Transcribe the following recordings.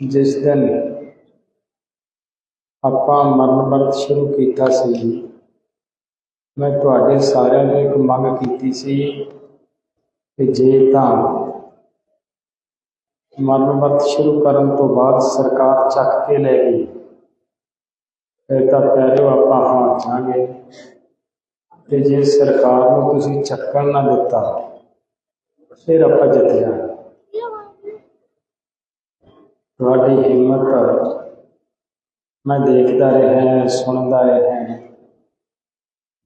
ਜਿਸ ਦਿਨ ਆਪਾਂ ਮਰਨ ਵਰਤ ਸ਼ੁਰੂ ਕੀਤਾ ਸੀ ਮੈਂ ਤੁਹਾਡੇ ਸਾਰਿਆਂ ਨੂੰ ਇੱਕ ਮੰਗ ਕੀਤੀ ਸੀ ਕਿ ਜੇ ਤਾਂ ਮਰਨ ਵਰਤ ਸ਼ੁਰੂ ਕਰਨ ਤੋਂ ਬਾਅਦ ਸਰਕਾਰ ਚੱਕ ਕੇ ਲੈ ਗਈ ਫਿਰ ਤਾਂ ਪਿਆਰਿਓ ਆਪਾਂ ਹਾਰ ਜਾਾਂਗੇ ਤੇ ਜੇ ਸਰਕਾਰ ਨੂੰ ਤੁਸੀਂ ਚੱਕਣ ਨਾ ਦਿੱਤਾ ਫਿਰ ਆਪਾਂ ਜਿੱਤ ਜਾਾਂਗੇ ਤੁਹਾਡੀ ਹਿੰਮਤ ਮੈਂ ਦੇਖਦਾ ਰਿਹਾ, ਸੁਣਦਾ ਰਿਹਾ।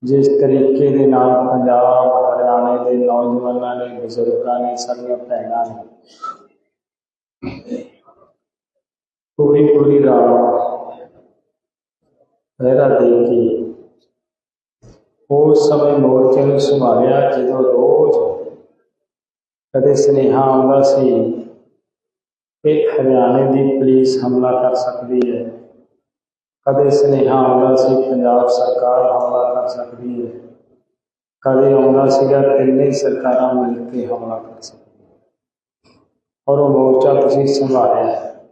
ਜਿਸ ਤਰੀਕੇ ਦੇ ਨਾਲ ਪੰਜਾਬ, ਹਰਿਆਣੇ ਦੇ ਨੌਜਵਾਨਾਂ ਨੇ, ਬਜ਼ੁਰਗਾਂ ਨੇ, ਸਾਡੀਆਂ ਭੈਣਾਂ ਨੇ, ਪੂਰੀ ਪੂਰੀ ਰਾਤ ਪਹਿਰਾ ਦੇ ਕੇ ਉਸ ਸਮੇਂ ਮੋਰਚੇ ਨੂੰ ਸੰਭਾਲਿਆ, ਜਦੋਂ ਰੋਜ਼ ਕਦੇ ਸੁਨੇਹਾ ਆਉਂਦਾ ਸੀ ਕਿ ਹਰਿਆਣੇ ਦੀ ਪੁਲਿਸ ਹਮਲਾ ਕਰ ਸਕਦੀ ਹੈ। ਕਦੇ ਸੁਨੇਹਾ ਆਉਂਦਾ ਸੀ, ਪੰਜਾਬ ਸਰਕਾਰ ਹਮਲਾ ਕਰ ਸਕਦੀ ਹੈ। ਕਦੇ ਆਉਂਦਾ ਸੀਗਾ, ਤਿੰਨੇ ਸਰਕਾਰਾਂ ਮਿਲ ਕੇ ਹਮਲਾ ਕਰ ਸਕਦੀਆਂ ਔਰ ਉਹ ਮੋਰਚਾ ਤੁਸੀਂ ਸੰਭਾਲਿਆ ਹੈ।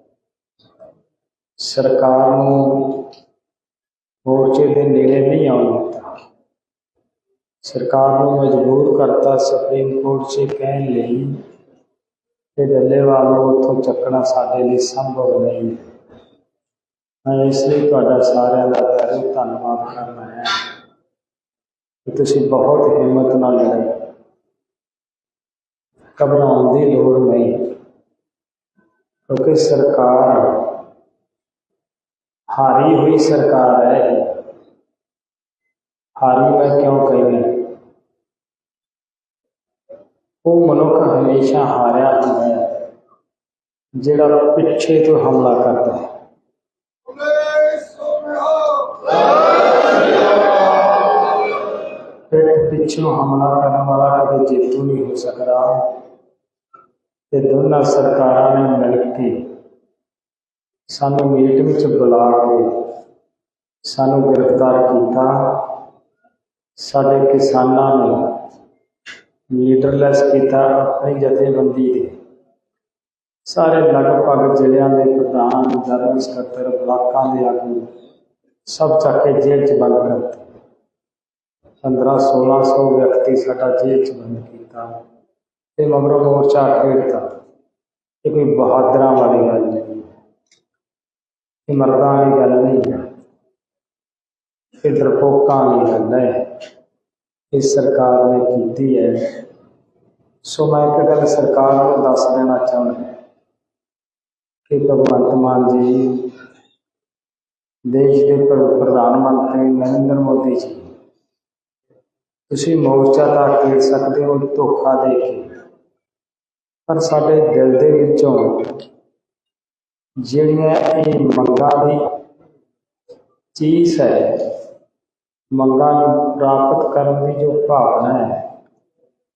ਸਰਕਾਰ ਨੂੰ ਮੋਰਚੇ ਦੇ ਨੇੜੇ ਨਹੀਂ ਆਉਣ ਦਿੱਤਾ। ਸਰਕਾਰ ਨੂੰ ਮਜਬੂਰ ਕਰਤਾ, ਸੁਪਰੀਮ ਕੋਰਟ 'ਚ ਕਹਿਣ ਲਈ ਕਿ ਡੱਲੇਵਾਲ ਨੂੰ ਉੱਥੋਂ ਚੱਕਣਾ ਸਾਡੇ ਲਈ ਸੰਭਵ ਨਹੀਂ ਹੈ। ਮੈਂ ਇਸ ਲਈ ਤੁਹਾਡਾ ਸਾਰਿਆਂ ਦਾ ਬਹੁਤ ਧੰਨਵਾਦ ਕਰਨਾ ਹੈ ਕਿ ਤੁਸੀਂ ਬਹੁਤ ਹਿੰਮਤ ਨਾਲ ਲੜੇ ਘਬਰਾਉਣ ਦੀ ਲੋੜ ਨਹੀਂ, ਕਿਉਂਕਿ ਸਰਕਾਰ ਹਾਰੀ ਹੋਈ ਸਰਕਾਰ ਹੈ। ਹਾਰੀ ਮੈਂ ਕਿਉਂ ਕਹਿੰਦਾ ਉਹ ਮਨੁੱਖ ਹਮੇਸ਼ਾ ਹਾਰਿਆ ਹੁੰਦਾ ਹੈ, ਜਿਹੜਾ ਪਿੱਛੇ ਤੋਂ ਹਮਲਾ ਕਰਦਾ ਹੈ। ਪਿੱਠ ਪਿੱਛੋਂ ਹਮਲਾ ਕਰਨ ਵਾਲਾ ਕਦੇ ਜੇਤੂ ਨਹੀਂ ਹੋ ਸਕਦਾ। ਤੇ ਦੋਨਾਂ ਸਰਕਾਰਾਂ ਨੇ ਮਿਲ ਕੇ ਸਾਨੂੰ ਮੀਟ ਵਿੱਚ ਬੁਲਾ ਕੇ ਸਾਨੂੰ ਗ੍ਰਿਫਤਾਰ ਕੀਤਾ। ਸਾਡੇ ਕਿਸਾਨਾਂ ਨੂੰ ਲੀਡਰਲੈਸ ਕੀਤਾ, ਆਪਣੀ ਜਥੇਬੰਦੀ ਦੇ ਸਾਰੇ ਲਗਭਗ ਜ਼ਿਲ੍ਹਿਆਂ ਦੇ ਪ੍ਰਧਾਨ, ਜਨਰਲ ਸਕੱਤਰ ਬਲਾਕਾਂ ਦੇ ਆਗੂ, ਸਭ ਚੱਕ ਕੇ ਜੇਲ੍ਹ 'ਚ ਬੰਦ ਕਰ ਦਿੱਤੇ 15 1600 ਵਿਅਕਤੀ ਸਾਡਾ ਜੇਲ੍ਹ 'ਚ ਬੰਦ ਕੀਤਾ ਤੇ ਮਗਰੋਂ ਮੋਰਚਾ ਖੇਡਤਾ। ਇਹ ਕੋਈ ਬਹਾਦਰਾਂ ਵਾਲੀ ਗੱਲ ਨਹੀਂ ਇਹ ਮਰਦਾਂ ਵਾਲੀ ਗੱਲ ਨਹੀਂ ਹੈ। ਇਹ ਡਰਪੋਕਾਂ ਵਾਲੀ ਗੱਲ ਹੈ। ਇਹ ਸਰਕਾਰ ਨੇ ਕੀਤੀ ਹੈ। ਸੋ ਮੈਂ ਇੱਕ ਗੱਲ ਸਰਕਾਰ ਨੂੰ ਦੱਸ ਦੇਣਾ ਚਾਹੁੰਦਾ ਕਿ ਭਗਵੰਤ ਮਾਨ ਜੀ ਦੇਸ਼ ਦੇ ਪ੍ਰਧਾਨ ਮੰਤਰੀ ਨਰਿੰਦਰ ਮੋਦੀ ਜੀ, ਤੁਸੀਂ ਮੋਰਚਾ ਤਾਂ ਖੇਡ ਸਕਦੇ ਹੋ, ਧੋਖਾ ਦੇ ਕੇ, ਪਰ ਸਾਡੇ ਦਿਲ ਦੇ ਵਿੱਚੋਂ ਜਿਹੜੀਆਂ ਇਹ ਮੰਗਾਂ ਦੀ ਚੀਜ਼ ਹੈ ਮੰਗਾਂ ਨੂੰ ਪ੍ਰਾਪਤ ਕਰਨ ਦੀ ਜੋ ਭਾਵਨਾ ਹੈ,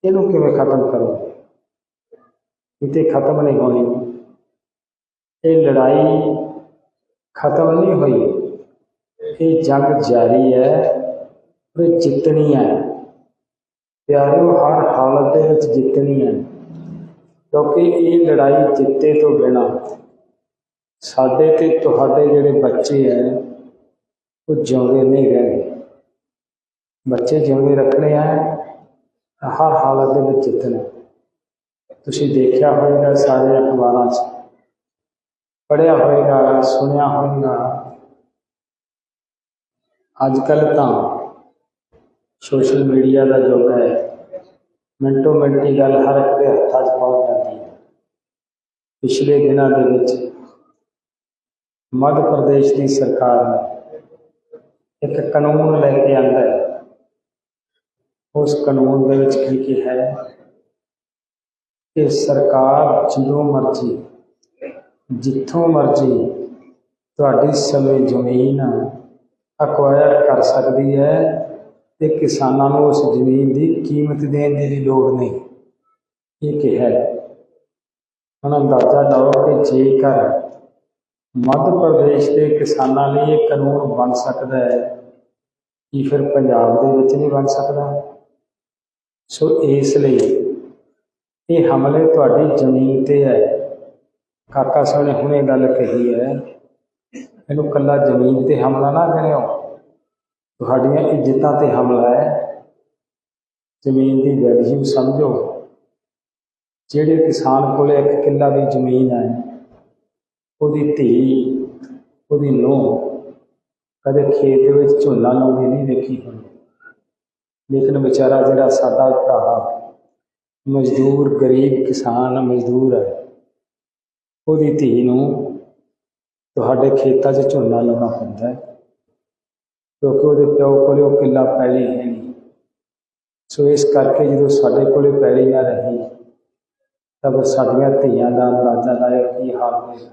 ਇਹਨੂੰ ਕਿਵੇਂ ਖਤਮ ਕਰੋ? ਕਿਤੇ ਖਤਮ ਨਹੀਂ ਹੋਣੀ। ਇਹ ਲੜਾਈ ਖਤਮ ਨਹੀਂ ਹੋਈ। ਇਹ ਜੰਗ ਜਾਰੀ ਹੈ ਉਹ ਜਿੱਤਣੀ ਹੈ। ਪਿਆਰਿਓ, ਹਰ ਹਾਲਤ ਦੇ ਵਿੱਚ ਜਿੱਤਣੀ ਹੈ। ਕਿਉਂਕਿ ਇਹ ਲੜਾਈ ਜਿੱਤੇ ਤੋਂ ਬਿਨਾਂ ਸਾਡੇ ਤੇ ਤੁਹਾਡੇ ਜਿਹੜੇ ਬੱਚੇ ਹੈ, ਉਹ ਜਿਉਂਦੇ ਨਹੀਂ ਰਹਿਣੇ ਬੱਚੇ ਜਿਉਂਦੇ ਰੱਖਣੇ ਆ ਤਾਂ ਹਰ ਹਾਲਤ ਦੇ ਵਿੱਚ ਜਿੱਤਣਾ ਤੁਸੀਂ ਦੇਖਿਆ ਹੋਵੇਗਾ ਸਾਰੇ ਅਖਬਾਰਾਂ 'ਚ ਪੜ੍ਹਿਆ ਹੋਵੇਗਾ ਸੁਣਿਆ ਹੋਵੇਗਾ ਅੱਜ ਕੱਲ੍ਹ ਤਾਂ ਸੋਸ਼ਲ ਮੀਡੀਆ ਦਾ ਯੁੱਗ ਹੈ ਮਿੰਟੋ ਮਿੰਟੀ ਗੱਲ ਹਰ ਇੱਕ ਦੇ ਹੱਥਾਂ 'ਚ ਪਹੁੰਚ ਜਾਂਦੀ ਹੈ ਪਿਛਲੇ ਦਿਨਾਂ ਦੇ ਵਿੱਚ ਮੱਧ ਪ੍ਰਦੇਸ਼ ਦੀ ਸਰਕਾਰ ਨੇ ਇੱਕ ਕਾਨੂੰਨ ਲੈ ਕੇ ਆਂਦਾ ਹੈ ਉਸ ਕਾਨੂੰਨ ਦੇ ਵਿੱਚ ਕੀ ਕਿਹਾ ਹੈ? ਕਿ ਸਰਕਾਰ ਜਦੋਂ ਮਰਜ਼ੀ, ਜਿੱਥੋਂ ਮਰਜ਼ੀ ਤੁਹਾਡੀ ਸਮੇਂ ਜ਼ਮੀਨ ਅਕਵਾਇਰ ਕਰ ਸਕਦੀ ਹੈ ਤੇ ਕਿਸਾਨਾਂ ਨੂੰ ਉਸ ਜ਼ਮੀਨ ਦੀ ਕੀਮਤ ਦੇਣ ਦੀ ਵੀ ਲੋੜ ਨਹੀਂ। ਇਹ ਕਿਹਾ ਹੈ? ਹੁਣ ਅੰਦਾਜ਼ਾ ਲਾਓ ਕਿ ਜੇਕਰ ਮੱਧ ਪ੍ਰਦੇਸ਼ ਦੇ ਕਿਸਾਨਾਂ ਲਈ ਇਹ ਕਾਨੂੰਨ ਬਣ ਸਕਦਾ ਹੈ, ਕੀ ਫਿਰ ਪੰਜਾਬ ਦੇ ਵਿੱਚ ਨਹੀਂ ਬਣ ਸਕਦਾ? ਸੋ ਇਸ ਲਈ ਇਹ ਹਮਲੇ ਤੁਹਾਡੀ ਜ਼ਮੀਨ ਤੇ ਹੈ। ਕਾਕਾ ਸਾਹਿਬ ਨੇ ਹੁਣੇ ਗੱਲ ਕਹੀ ਹੈ ਇਹਨੂੰ ਕੱਲਾ ਜ਼ਮੀਨ ਤੇ ਹਮਲਾ ਨਾ ਕਰਿਓ। ਤੁਹਾਡੀਆਂ ਇੱਜ਼ਤਾਂ ਤੇ ਹਮਲਾ ਹੈ। ਜ਼ਮੀਨ ਦੀ ਵੈਲਿਊ ਸਮਝੋ। ਜਿਹੜੇ ਕਿਸਾਨ ਕੋਲੇ ਇੱਕ ਕਿੱਲਾ ਵੀ ਜ਼ਮੀਨ ਹੈ, ਉਹਦੀ ਧੀ, ਉਹਦੀ ਨੂੰਹ ਕਦੇ ਖੇਤ ਦੇ ਵਿੱਚ ਝੋਨਾ ਲਾਉਂਦੀ ਨਹੀਂ ਦੇਖੀ ਹੋਣੀ। ਲੇਕਿਨ ਵਿਚਾਰਾ ਜਿਹੜਾ ਸਾਡਾ ਭਰਾ, ਮਜ਼ਦੂਰ, ਗਰੀਬ ਕਿਸਾਨ, ਮਜ਼ਦੂਰ ਹੈ, ਉਹਦੀ ਧੀ ਨੂੰ ਤੁਹਾਡੇ ਖੇਤਾਂ 'ਚ ਝੋਨਾ ਲਾਉਣਾ ਪੈਂਦਾ ਹੈ। ਕਿਉਂਕਿ ਉਹਦੇ ਪਿਓ ਕੋਲੇ ਉਹ ਕਿੱਲਾ ਪੈਲੀ ਹੈ ਨਹੀਂ। ਸੋ ਇਸ ਕਰਕੇ ਜਦੋਂ ਸਾਡੇ ਕੋਲੇ ਪੈਲੀ ਨਾ ਰਹੀ, ਤਾਂ ਫਿਰ ਸਾਡੀਆਂ ਧੀਆਂ ਦਾ ਅੰਦਾਜ਼ਾ ਲਾਇਆ ਕੀ ਹਾਲ ਹੋਏਗਾ।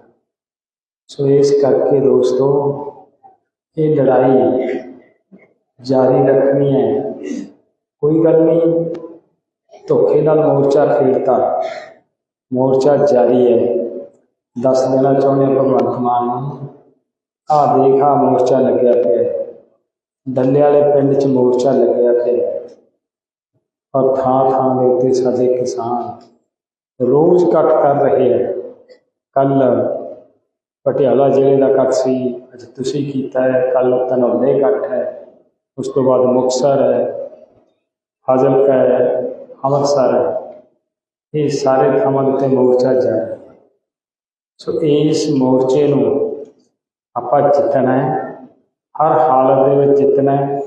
ਸੋ ਇਸ ਕਰਕੇ ਦੋਸਤੋ, ਇਹ ਲੜਾਈ ਜਾਰੀ ਰੱਖਣੀ ਹੈ। ਕੋਈ ਗੱਲ ਨਹੀਂ ਧੋਖੇ ਨਾਲ ਮੋਰਚਾ ਖੇਡਤਾ ਮੋਰਚਾ ਜਾਰੀ ਹੈ ਦੱਸ ਦੇਣਾ ਚਾਹੁੰਦੇ ਹਾਂ ਭਗਵੰਤ ਮਾਨ ਨੂੰ ਆਹ ਦੇਖ ਆਹ ਮੋਰਚਾ ਲੱਗਿਆ ਪਿਆ ਹੈ। ਡੱਲੇ ਵਾਲੇ ਪਿੰਡ 'ਚ ਮੋਰਚਾ ਲੱਗਿਆ ਪਿਆ ਹੈ। ਔਰ ਥਾਂ ਥਾਂ ਦੇ ਉੱਤੇ ਸਾਡੇ ਕਿਸਾਨ ਰੋਜ਼ ਇਕੱਠ ਕਰ ਰਹੇ ਹੈ ਕੱਲ ਪਟਿਆਲਾ ਜ਼ਿਲ੍ਹੇ ਦਾ ਇਕੱਠ ਸੀ ਅੱਜ ਤੁਸੀਂ ਕੀਤਾ ਹੈ ਕੱਲ ਧਨੌਲੇ ਇਕੱਠ ਹੈ ਉਸ ਤੋਂ ਬਾਅਦ ਹੈ ਫਾਜ਼ਿਲਕਾ ਹੈ ਅੰਮ੍ਰਿਤਸਰ ਹੈ। ਇਹ ਸਾਰੇ ਥਾਵਾਂ ਦੇ ਉੱਤੇ ਮੋਰਚਾ ਜਾਰੀ ਹੈ। ਸੋ ਇਸ ਮੋਰਚੇ ਨੂੰ ਆਪਾਂ ਜਿੱਤਣਾ ਹੈ। ਹਰ ਹਾਲਤ ਦੇ ਵਿੱਚ ਜਿੱਤਣਾ ਹੈ।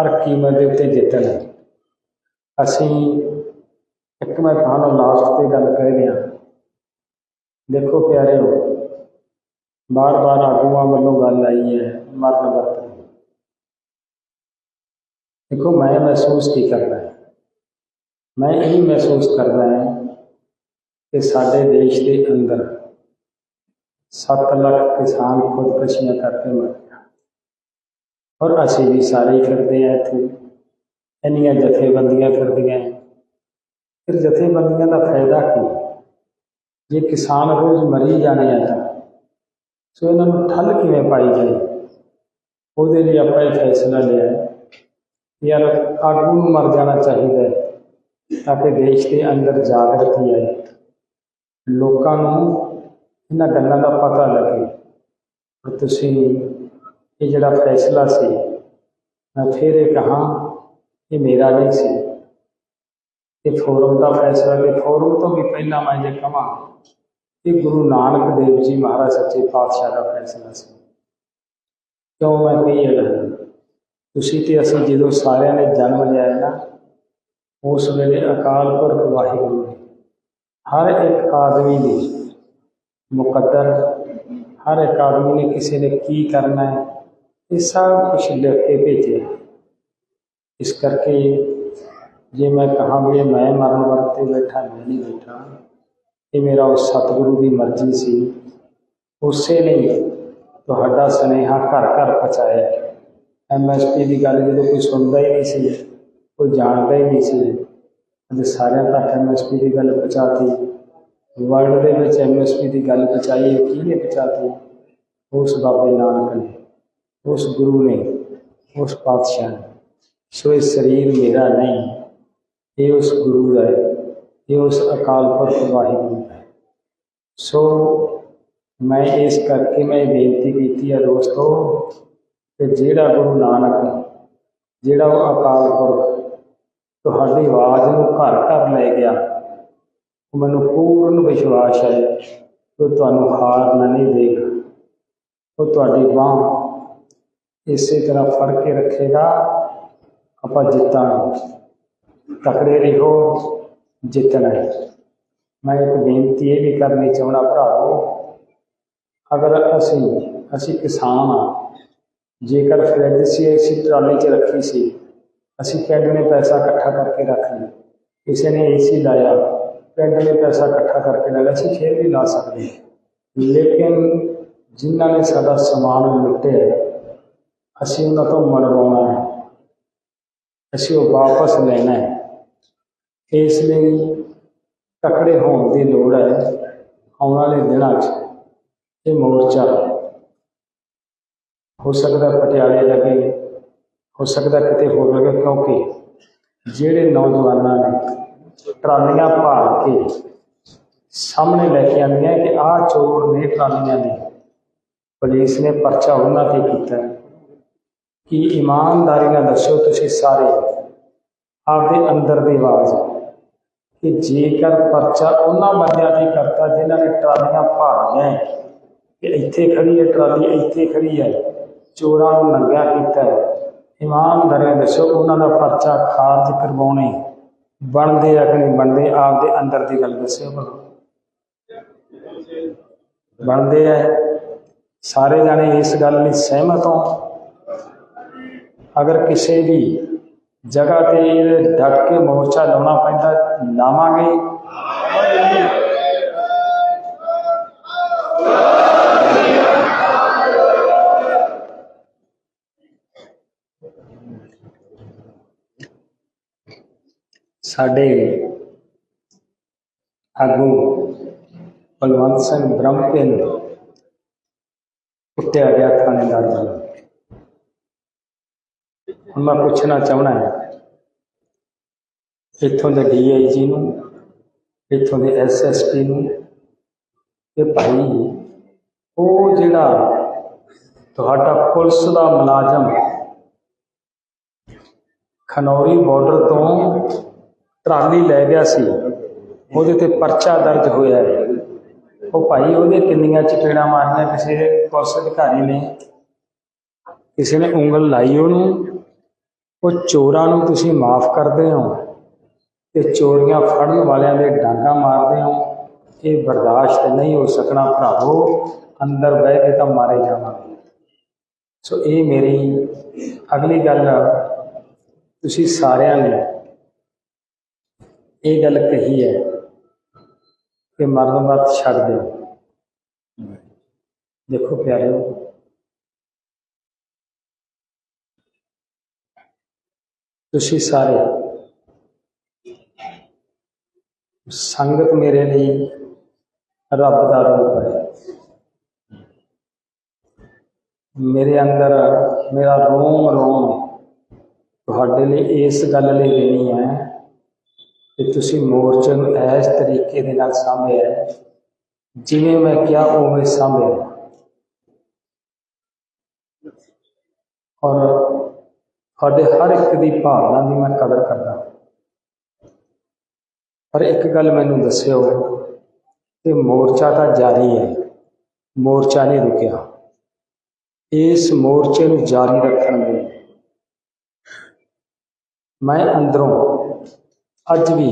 ਹਰ ਕੀਮਤ ਦੇ ਉੱਤੇ ਜਿੱਤਣਾ ਹੈ। ਅਸੀਂ ਇੱਕ ਮੈਂ ਤੁਹਾਨੂੰ ਲਾਸਟ ਤੇ ਗੱਲ ਕਹਿ ਦਿਆਂ। ਦੇਖੋ ਪਿਆਰਿਓ, ਬਾਰ-ਬਾਰ ਆਗੂਆਂ ਵੱਲੋਂ ਗੱਲ ਆਈ ਹੈ, ਮਰਨ ਵਰਤ ਦੀ ਦੇਖੋ ਮੈਂ ਮਹਿਸੂਸ ਕੀ ਕਰਦਾ ਹੈ ਮੈਂ ਇਹ ਮਹਿਸੂਸ ਕਰਦਾ ਹੈ ਕਿ ਸਾਡੇ ਦੇਸ਼ ਦੇ ਅੰਦਰ 7 ਲੱਖ ਕਿਸਾਨ ਖੁਦਕਸ਼ੀਆਂ ਕਰਕੇ ਮਰ ਗਿਆ ਔਰ ਅਸੀਂ ਵੀ ਸਾਰੇ ਹੀ ਫਿਰਦੇ ਆ ਇੱਥੇ ਇੰਨੀਆਂ ਜਥੇਬੰਦੀਆਂ ਫਿਰਦੀਆਂ ਹੈ। ਫਿਰ ਜਥੇਬੰਦੀਆਂ ਦਾ ਫਾਇਦਾ ਕੀ ਜੇ ਕਿਸਾਨ ਰੋਜ਼ ਮਰੀ ਜਾਣੇ ਆ ਤਾਂ ਸੋ ਇਹਨਾਂ ਨੂੰ ਠੱਲ ਕਿਵੇਂ ਪਾਈ ਜਾਏ ਉਹਦੇ ਲਈ ਆਪਾਂ ਇਹ ਫੈਸਲਾ ਲਿਆ ਹੈ ਕਿ ਯਾਰ ਆਗੂ ਨੂੰ ਮਰ ਜਾਣਾ ਚਾਹੀਦਾ ਹੈ, ਤਾਂ ਕਿ ਦੇਸ਼ ਦੇ ਅੰਦਰ ਜਾਗਰਤੀ ਆਏ। ਲੋਕਾਂ ਨੂੰ ਇਹਨਾਂ ਗੱਲਾਂ ਦਾ ਪਤਾ ਲੱਗੇ। ਪਰ ਤੁਸੀਂ ਇਹ ਜਿਹੜਾ ਫੈਸਲਾ ਸੀ, ਮੈਂ ਫਿਰ ਇਹ ਕਹਾਂ, ਇਹ ਮੇਰਾ ਨਹੀਂ ਸੀ। ਇਹ ਫੋਰਮ ਦਾ ਫੈਸਲਾ ਤੇ ਫੋਰਮ ਤੋਂ ਵੀ ਪਹਿਲਾਂ ਮੈਂ ਜੇ ਕਹਾਂ, ਇਹ ਗੁਰੂ ਨਾਨਕ ਦੇਵ ਜੀ ਮਹਾਰਾਜ ਸੱਚੇ ਪਾਤਸ਼ਾਹ ਦਾ ਫੈਸਲਾ ਸੀ। ਕਿਉਂ ਮੈਂ ਕਹੀ ਇਹ ਤੁਸੀਂ ਤੇ ਅਸੀਂ ਜਦੋਂ ਸਾਰਿਆਂ ਨੇ ਜਨਮ ਲਿਆ ਨਾ, ਉਸ ਵੇਲੇ ਅਕਾਲ ਪੁਰਖ ਵਾਹਿਗੁਰੂ ਨੇ ਹਰ ਇੱਕ ਆਦਮੀ ਦੀ ਮੁਕੱਦਰ, ਹਰ ਇੱਕ ਆਦਮੀ ਨੇ ਕਿਸੇ ਨੇ ਕੀ ਕਰਨਾ ਹੈ, ਇਹ ਸਭ ਕੁਝ ਲਿਖ ਕੇ ਭੇਜਿਆ। ਇਸ ਕਰਕੇ ਜੇ ਮੈਂ ਕਹਾਂ ਵੀ ਮੈਂ ਮਰਨ ਵਰਤੇ ਬੈਠਾ ਨਹੀਂ ਬੈਠਾ, ਇਹ ਮੇਰਾ ਉਸ ਸਤਿਗੁਰੂ ਦੀ ਮਰਜ਼ੀ ਸੀ। ਉਸੇ ਨੇ ਤੁਹਾਡਾ ਸੁਨੇਹਾ ਘਰ ਘਰ ਪਹੁੰਚਾਇਆ। ਐਮਐਸਪੀ ਦੀ ਗੱਲ ਜਦੋਂ ਕੋਈ ਸੁਣਦਾ ਹੀ ਨਹੀਂ ਸੀ, ਕੋਈ ਜਾਣਦਾ ਹੀ ਨਹੀਂ ਸੀ ਅਤੇ ਸਾਰਿਆਂ ਤੱਕ ਐਮਐਸਪੀ ਦੀ ਗੱਲ ਪਹੁੰਚਾਤੀ। ਵਰਲਡ ਦੇ ਵਿੱਚ ਐਮਐਸਪੀ ਦੀ ਗੱਲ ਪਹੁੰਚਾਈ ਹੈ ਕਿਹਨੇ ਪਹੁੰਚਾਤੀ? ਉਸ ਬਾਬੇ ਨਾਨਕ ਨੇ, ਉਸ ਗੁਰੂ ਨੇ, ਉਸ ਪਾਤਸ਼ਾਹ ਨੇ। ਸੋ ਇਹ ਸਰੀਰ ਮੇਰਾ ਨਹੀਂ, ਇਹ ਉਸ ਗੁਰੂ ਦਾ ਹੈ, ਇਹ ਉਸ ਅਕਾਲ ਪੁਰਖ ਵਾਹਿਗੁਰੂ ਦਾ ਸੋ ਮੈਂ ਇਸ ਕਰਕੇ ਮੈਂ ਇਹ ਬੇਨਤੀ ਕੀਤੀ ਹੈ ਦੋਸਤੋ ਕਿ ਜਿਹੜਾ ਗੁਰੂ ਨਾਨਕ ਜਿਹੜਾ ਉਹ ਅਕਾਲ ਪੁਰਖ, ਤੁਹਾਡੀ ਆਵਾਜ਼ ਨੂੰ ਘਰ ਘਰ ਲੈ ਗਿਆ। ਉਹ ਮੈਨੂੰ ਪੂਰਨ ਵਿਸ਼ਵਾਸ ਹੈ ਕਿ ਤੁਹਾਨੂੰ ਹਾਰ ਨਾ ਨਹੀਂ ਦੇਗਾ। ਉਹ ਤੁਹਾਡੀ ਬਾਹ ਇਸੇ ਤਰ੍ਹਾਂ ਫੜ ਕੇ ਰੱਖੇਗਾ, ਆਪਾਂ ਜਿੱਤਾਂਗੇ। ਤਕੜੇ ਰਹੋ, ਜਿੱਤਣਾ। ਮੈਂ ਇੱਕ ਬੇਨਤੀ ਇਹ ਵੀ ਕਰਨੀ ਚਾਹੁੰਦਾ ਭਰਾਵੋ, ਅਗਰ ਅਸੀਂ ਅਸੀਂ ਕਿਸਾਨ ਆ ਜੇਕਰ ਫਰਿੱਜ ਸੀ ਅਸੀਂ ਟਰਾਲੀ 'ਚ ਰੱਖੀ ਸੀ, ਅਸੀਂ ਪਿੰਡ ਨੇ ਪੈਸਾ ਇਕੱਠਾ ਕਰਕੇ ਰੱਖ ਲਿਆ ਕਿਸੇ ਨੇ ਏਸੀ ਲਾਇਆ, ਪਿੰਡ ਨੇ ਪੈਸਾ ਇਕੱਠਾ ਕਰਕੇ ਲੈ ਲਿਆ, ਅਸੀਂ ਫਿਰ ਵੀ ਲਾ ਸਕਦੇ ਲੇਕਿਨ ਜਿਨ੍ਹਾਂ ਨੇ ਸਾਡਾ ਸਮਾਨ ਲੁੱਟਿਆ, ਅਸੀਂ ਉਹਨਾਂ ਤੋਂ ਮਰਵਾਉਣਾ ਹੈ। ਅਸੀਂ ਉਹ ਵਾਪਸ ਲੈਣਾ ਹੈ। ਇਸ ਲਈ ਤਕੜੇ ਹੋਣ ਦੀ ਲੋੜ ਹੈ, ਆਉਣ ਵਾਲੇ ਦਿਨਾਂ 'ਚ ਇਹ ਮੋਰਚਾ ਹੋ ਸਕਦਾ ਪਟਿਆਲੇ ਲੱਗੇ, ਹੋ ਸਕਦਾ ਕਿਤੇ ਹੋਰ ਲੱਗੇ, ਕਿਉਂਕਿ ਜਿਹੜੇ ਨੌਜਵਾਨਾਂ ਨੇ ਟਰਾਲੀਆਂ ਭਾਲ ਕੇ ਸਾਹਮਣੇ ਲੈ ਕੇ ਆਉਂਦੀਆਂ ਕਿ ਆਹ ਚੋਰ ਨੇ ਟਰਾਲੀਆਂ ਨੇ, ਪੁਲਿਸ ਨੇ ਪਰਚਾ ਉਹਨਾਂ ਤੇ ਕੀਤਾ। ਕਿ ਇਮਾਨਦਾਰੀ ਨਾਲ ਦੱਸੋ ਤੁਸੀਂ ਸਾਰੇ, ਆਪਦੇ ਅੰਦਰ ਦੀ ਆਵਾਜ਼। ਕਿ ਜੇਕਰ ਪਰਚਾ ਉਹਨਾਂ ਬੰਦਿਆਂ ਤੇ ਕਰਤਾ ਜਿਨ੍ਹਾਂ ਨੇ ਟਰਾਲੀਆਂ ਭਾਰੀਆਂ ਕਿ ਇੱਥੇ ਖੜੀ ਹੈ, ਟਰਾਲੀ ਇੱਥੇ ਖੜੀ ਹੈ ਚੋਰਾਂ ਨੂੰ ਨੰਗਿਆ ਕੀਤਾ ਹੈ। ਇਮਾਨਦਾਰੀ ਦੱਸੋ ਉਹਨਾਂ ਦਾ ਪਰਚਾ ਖਾਰਜ ਕਰਵਾਉਣੇ ਬਣਦੇ ਆ ਕਿ ਨਹੀਂ ਬਣਦੇ, ਆਪਦੇ ਅੰਦਰ ਦੀ ਗੱਲ ਦੱਸਿਓ ਭਲਾ। ਬਣਦੇ ਆ। ਸਾਰੇ ਜਾਣੇ ਇਸ ਗੱਲ ਲਈ ਸਹਿਮਤ ਹੋ। ਅਗਰ ਕਿਸੇ ਵੀ ਜਗ੍ਹਾ ਤੇ ਇਹ ਡਟ ਕੇ ਮੋਰਚਾ ਲਾਉਣਾ ਪੈਂਦਾ, ਲਾਵਾਂਗੇ। ਸਾਡੇ ਆਗੂ ਬਲਵੰਤ ਸਿੰਘ ਬ੍ਰਹਮਪਿੰਡ ਕੁੱਟਿਆ ਗਿਆ ਥਾਣੇਦਾਰ ਵੱਲੋਂ। ਹੁਣ ਮੈਂ ਪੁੱਛਣਾ ਚਾਹਣਾ ਹੈ, ਇੱਥੋਂ ਦੇ ਡੀਆਈਜੀ ਨੂੰ, ਇੱਥੋਂ ਦੇ ਐਸਐਸਪੀ ਨੂੰ ਕਿ ਭਾਈ ਉਹ ਜਿਹੜਾ ਤੁਹਾਡਾ ਪੁਲਿਸ ਦਾ ਮੁਲਾਜ਼ਮ ਖਨੌਰੀ ਬਾਰਡਰ ਤੋਂ ਟਰਾਲੀ ਲੈ ਗਿਆ ਸੀ। ਉਹਦੇ ਤੇ ਪਰਚਾ ਦਰਜ ਹੋਇਆ ਹੈ। ਉਹ ਭਾਈ ਉਹਦੇ ਕਿੰਨੀਆਂ ਚਪੇੜਾਂ ਮਾਰੀਆਂ, ਕਿਸੇ ਪੁਲਿਸ ਅਧਿਕਾਰੀ ਨੇ, ਕਿਸੇ ਨੇ ਉਂਗਲ ਲਾਈ ਉਹਨੂੰ। ਉਹ ਚੋਰਾਂ ਨੂੰ ਤੁਸੀਂ ਮਾਫ ਕਰਦੇ ਹੋ ਤੇ ਚੋਰੀਆਂ ਫੜਨ ਵਾਲਿਆਂ ਦੇ ਡਾਂਗਾ ਮਾਰਦੇ ਹੋ। ਇਹ ਬਰਦਾਸ਼ਤ ਨਹੀਂ ਹੋ ਸਕਣਾ ਭਰਾਵੋ। ਅੰਦਰ ਬਹਿ ਕੇ ਤਾਂ ਮਾਰੇ ਜਾਵਾਂਗੇ। ਸੋ ਇਹ ਮੇਰੀ ਅਗਲੀ ਗੱਲ ਤੁਸੀਂ ਸਾਰਿਆਂ ਨੇ ਇਹ ਗੱਲ ਕਹੀ ਹੈ ਕਿ ਮਰਨ ਵਕਤ ਛੱਡ ਦਿਓ। ਦੇਖੋ ਪਿਆਰਿਓ, ਤੁਸੀਂ ਸਾਰੇ ਸੰਗਤ ਮੇਰੇ ਲਈ ਰੱਬ ਦਾ ਰੂਪ ਹੈ। ਮੇਰੇ ਅੰਦਰ ਮੇਰਾ ਰੋਮ ਰੋਮ ਤੁਹਾਡੇ ਲਈ ਇਸ ਗੱਲ ਲਈ ਦੇਣੀ ਹੈ ਕਿ ਤੁਸੀਂ ਮੋਰਚੇ ਨੂੰ ਇਸ ਤਰੀਕੇ ਦੇ ਨਾਲ ਸਾਂਭਿਆ ਜਿਵੇਂ ਮੈਂ ਕਿਹਾ ਉਵੇਂ ਸਾਂਭਿਆ ਔਰ ਤੁਹਾਡੇ ਹਰ ਇੱਕ ਦੀ ਭਾਵਨਾ ਦੀ ਮੈਂ ਕਦਰ ਕਰਦਾ ਪਰ ਇੱਕ ਗੱਲ ਮੈਨੂੰ ਦੱਸਿਓ ਕਿ ਮੋਰਚਾ ਤਾਂ ਜਾਰੀ ਹੈ, ਮੋਰਚਾ ਨਹੀਂ ਰੁਕਿਆ। ਇਸ ਮੋਰਚੇ ਨੂੰ ਜਾਰੀ ਰੱਖਣ ਲਈ ਮੈਂ ਅੰਦਰੋਂ ਅੱਜ ਵੀ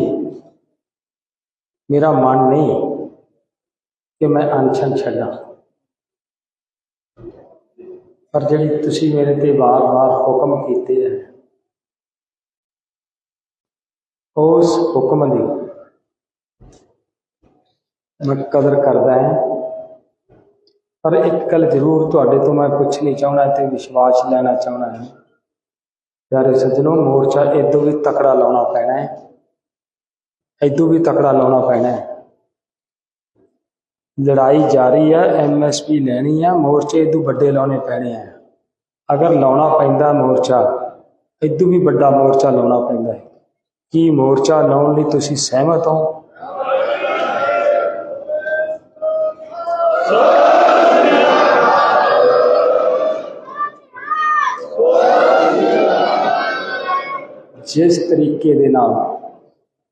ਮੇਰਾ ਮਨ ਨਹੀਂ ਕਿ ਮੈਂ ਅਨਸ਼ਨ ਛੱਡਾਂ ਪਰ ਜਿਹੜੀ ਤੁਸੀਂ ਮੇਰੇ ਤੇ ਵਾਰ-ਵਾਰ ਹੁਕਮ ਕੀਤੇ ਹੈ ਉਸ ਹੁਕਮ ਦੀ ਮੈਂ ਕਦਰ ਕਰਦਾ ਹਾਂ ਪਰ ਇੱਕ ਗੱਲ ਜ਼ਰੂਰ ਤੁਹਾਡੇ ਤੋਂ ਮੈਂ ਪੁੱਛਣੀ ਚਾਹਣਾ ਤੇ ਵਿਸ਼ਵਾਸ ਲੈਣਾ ਚਾਹਣਾ ਹੈ ਪਿਆਰੇ ਸੱਜਣੋ, ਮੋਰਚਾ ਇਦੋਂ ਵੀ ਤਕੜਾ ਲਾਉਣਾ ਪੈਣਾ ਹੈ। ਇਦੋਂ ਵੀ ਤਕੜਾ ਲਾਉਣਾ ਪੈਣਾ ਹੈ। ਲੜਾਈ ਜਾਰੀ ਹੈ ਐਮਐਸਪੀ ਲੈਣੀ ਹੈ, ਮੋਰਚੇ ਇਦੋਂ ਵੱਡੇ ਲਾਉਣੇ ਪੈਣੇ ਆ ਅਗਰ ਲਾਉਣਾ ਪੈਂਦਾ ਮੋਰਚਾ ਇਦੋਂ ਵੀ ਵੱਡਾ ਮੋਰਚਾ ਲਾਉਣਾ ਪੈਂਦਾ ਹੈ। ਕੀ ਮੋਰਚਾ ਲਾਉਣ ਲਈ ਤੁਸੀਂ ਸਹਿਮਤ ਹੋ? ਜਿਸ ਤਰੀਕੇ ਦੇ ਨਾਲ,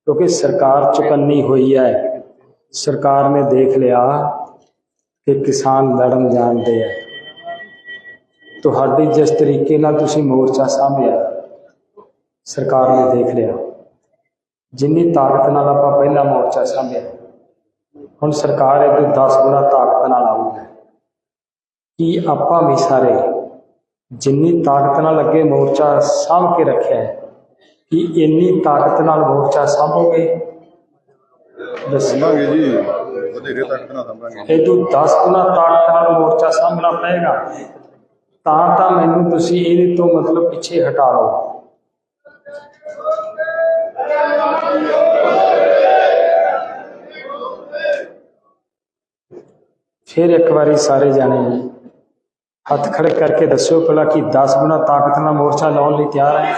ਕਿਉਂਕਿ ਸਰਕਾਰ ਚੁਕੰਨੀ ਹੋਈ ਹੈ, ਸਰਕਾਰ ਨੇ ਦੇਖ ਲਿਆ ਕਿ ਕਿਸਾਨ ਲੜਨ ਜਾਣਦੇ ਆ। ਤੁਹਾਡੀ ਜਿਸ ਤਰੀਕੇ ਨਾਲ ਤੁਸੀਂ ਮੋਰਚਾ ਸਾਂਭਿਆ, ਸਰਕਾਰ ਨੇ ਦੇਖ ਲਿਆ। ਜਿੰਨੀ ਤਾਕਤ ਨਾਲ ਆਪਾਂ ਪਹਿਲਾ ਮੋਰਚਾ ਸਾਂਭਿਆ, ਹੁਣ ਸਰਕਾਰ ਇਹਦੇ 10 ਗੁਣਾ ਤਾਕਤ ਨਾਲ ਆਊਗੀ। ਕਿ ਆਪਾਂ ਵੀ ਸਾਰੇ ਜਿੰਨੀ ਤਾਕਤ ਨਾਲ ਅੱਗੇ ਮੋਰਚਾ ਸਾਂਭ ਕੇ ਰੱਖਿਆ ਹੈ ਕਿ ਇੰਨੀ ਤਾਕਤ ਨਾਲ ਮੋਰਚਾ ਸਾਂਭੋਗੇ ਦੱਸੋ ਸੰਭਾਂਗੇ ਜੀ ਵਧੇਰੇ ਤੱਕ ਨਾ ਸੰਭਾਂਗੇ। ਇਹ ਤੋਂ 10 ਗੁਣਾ ਤਾਕਤ ਨਾਲ ਮੋਰਚਾ ਸਾਹਮਣਾ ਪਏਗਾ ਤਾਂ ਤਾਂ ਮੈਨੂੰ ਤੁਸੀਂ ਇਹਦੇ ਤੋਂ ਮਤਲਬ ਪਿੱਛੇ ਹਟਾ ਲਓ। ਫਿਰ ਇੱਕ ਵਾਰੀ ਸਾਰੇ ਜਾਣੇ ਹੱਥ ਖੜੇ ਕਰਕੇ ਦੱਸਿਓ ਪਹਿਲਾਂ ਕਿ 10 ਗੁਣਾ ਤਾਕਤ ਨਾਲ ਮੋਰਚਾ ਲਾਉਣ ਲਈ ਤਿਆਰ ਹੈ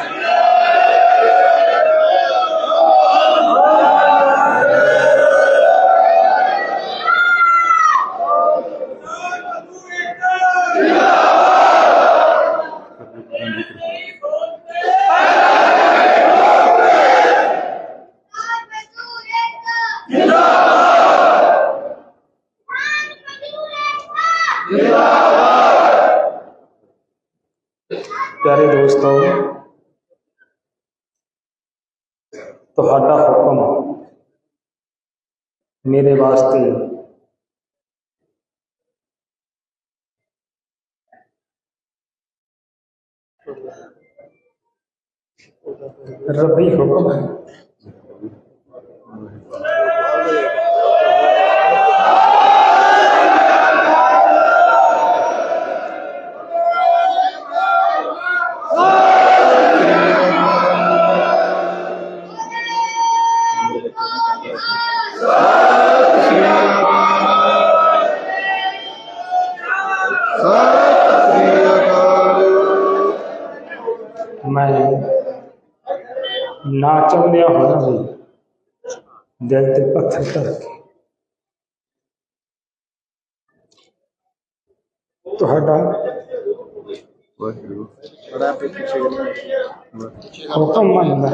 ਪਿਆਰੇ ਦੋਸਤੋ ਤੁਹਾਡਾ ਹੁਕਮ ਮੇਰੇ ਵਾਸਤੇ ਰੱਬੀ ਹੁਕਮ ਹੈ। ਨਾ ਚਾਹੁੰਦਿਆਂ ਹੋਇਆ ਵੀ ਦਿਲ ਤੇ ਪੱਥਰ ਧਰ ਕੇ ਤੁਹਾਡਾ ਵਾਹਿਗੁਰੂ। ਬੜਾ ਪਿੱਛੇ ਗਏ ਹੁਕਮ ਮੰਨਦਾ